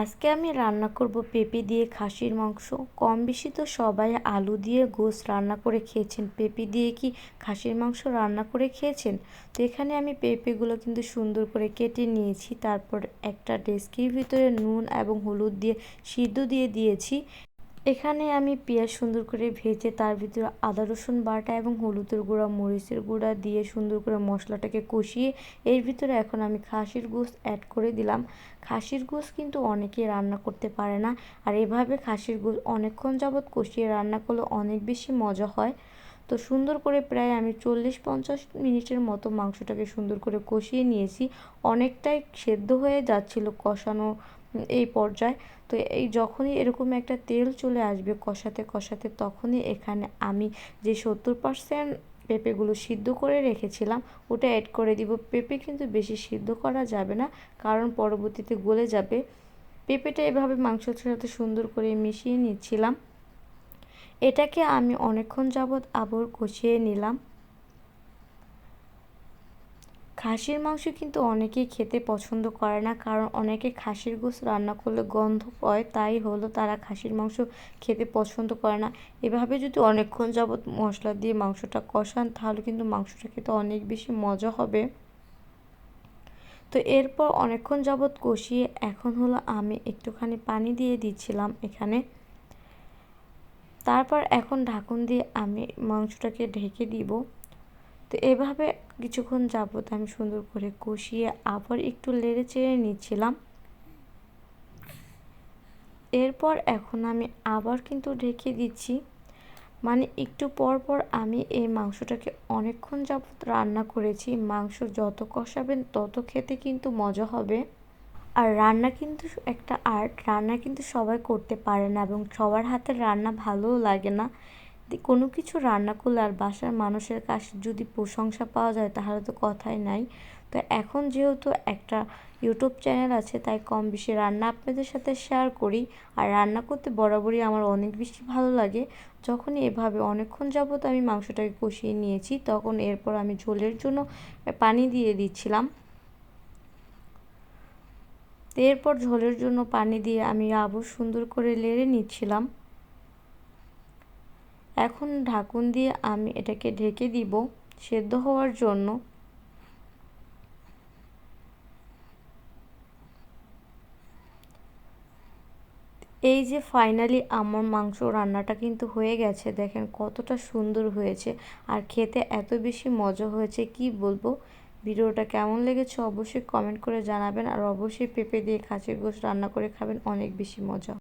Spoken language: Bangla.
আজকে আমি রান্না করব পেঁপে দিয়ে খাসির মাংস। কম বেশি তো সবাই আলু দিয়ে গোস রান্না করে খেয়েছেন। পেঁপে দিয়ে কি খাসির মাংস রান্না করে খেয়েছেন? তো এখানে আমি পেঁপেগুলো কিন্তু সুন্দর করে কেটে নিয়েছি। তারপর একটা ডেস্কির ভিতরে নুন এবং হলুদ দিয়ে সিদ্ধ দিয়ে দিয়েছি। এখানে আমি পেঁয়াজ সুন্দর করে ভেজে তার ভিতরে আদা, রসুন বাটা এবং হলুদের গুঁড়া, মরিচের গুঁড়া দিয়ে সুন্দর করে মশলাটাকে কষিয়ে এর ভিতরে এখন আমি খাসির গোস অ্যাড করে দিলাম। খাসির গোস কিন্তু অনেকে রান্না করতে পারে না আর এভাবে খাসির গোস অনেকক্ষণ যাবৎ কষিয়ে রান্না করলে অনেক বেশি মজা হয়। তো সুন্দর করে প্রায় আমি চল্লিশ পঞ্চাশ মিনিটের মতো মাংসটাকে সুন্দর করে কষিয়ে নিয়েছি। অনেকটাই সেদ্ধ হয়ে যাচ্ছিল কষানো এই পর্যায়ে। তো এই যখনই এরকম একটা তেল চলে আসবে কষাতে কষাতে তখনই এখানে আমি যে সত্তর পার্সেন্ট পেঁপেগুলো সিদ্ধ করে রেখেছিলাম, ওটা অ্যাড করে দিব। পেঁপে কিন্তু বেশি সিদ্ধ করা যাবে না, কারণ পরবর্তীতে গলে যাবে। পেঁপেটা এভাবে মাংসের সাথে সুন্দর করে মিশিয়ে নিচ্ছিলাম। এটাকে আমি অনেকক্ষণ যাবৎ আবার কষিয়ে নিলাম। খাসির মাংস কিন্তু অনেকেই খেতে পছন্দ করে না, কারণ অনেকে খাসির গোস রান্না করলে গন্ধ পায়, তাই হলো তারা খাসির মাংস খেতে পছন্দ করে না। এভাবে যদি অনেকক্ষণ যাবৎ মশলা দিয়ে মাংসটা কষান, তাহলে কিন্তু মাংসটা খেতে অনেক বেশি মজা হবে। তো এরপর অনেকক্ষণ যাবৎ কষিয়ে এখন হলো আমি একটুখানি পানি দিয়ে দিচ্ছিলাম এখানে। তারপর এখন ঢাকন দিয়ে আমি মাংসটাকে ঢেকে দিব। তো এভাবে কিছুক্ষণ যাবত আমি সুন্দর করে কষিয়ে আবার একটু লেড়ে চেড়ে নিচ্ছিলাম। এরপর এখন আমি আবার কিন্তু ঢেকে দিচ্ছি। মানে একটু পর পর আমি এই মাংসটাকে অনেকক্ষণ যাবত রান্না করেছি। মাংস যত কষাবেন তত খেতে কিন্তু মজা হবে। আর রান্না কিন্তু একটা আর্ট। রান্না কিন্তু সবাই করতে পারে না এবং সবার হাতে রান্না ভালোও লাগে না। কোনো কিছু রান্না করলে আর বাসার মানুষের কাছে যদি প্রশংসা পাওয়া যায় তাহলে তো কথাই নাই। তো এখন যেহেতু একটা ইউটিউব চ্যানেল আছে তাই কম বেশি রান্না আপনাদের সাথে শেয়ার করি। আর রান্না করতে বরাবরই আমার অনেক বেশি ভালো লাগে। যখনই এভাবে অনেকক্ষণ যাবত আমি মাংসটাকে কষিয়ে নিয়েছি তখন এরপর আমি ঝোলের জন্য পানি দিয়ে দিচ্ছিলাম। এরপর ঝোলের জন্য পানি দিয়ে আমি আবার সুন্দর করে লেড়ে নিচ্ছিলাম। এখন ঢাকুন দিয়ে আমি এটাকে ঢেকে দিব সেদ্ধ হওয়ার জন্য। এই যে ফাইনালি আমার মাংস রান্নাটা কিন্তু হয়ে গেছে, দেখেন কতটা সুন্দর হয়েছে আর খেতে এত বেশি মজা হয়েছে, কি বলব? ভিডিওটা কেমন লেগেছে অবশ্যই কমেন্ট করে জানাবেন আর অবশ্যই পেঁপে দিয়ে খাসির গোশ রান্না করে খাবেন, অনেক বেশি মজা।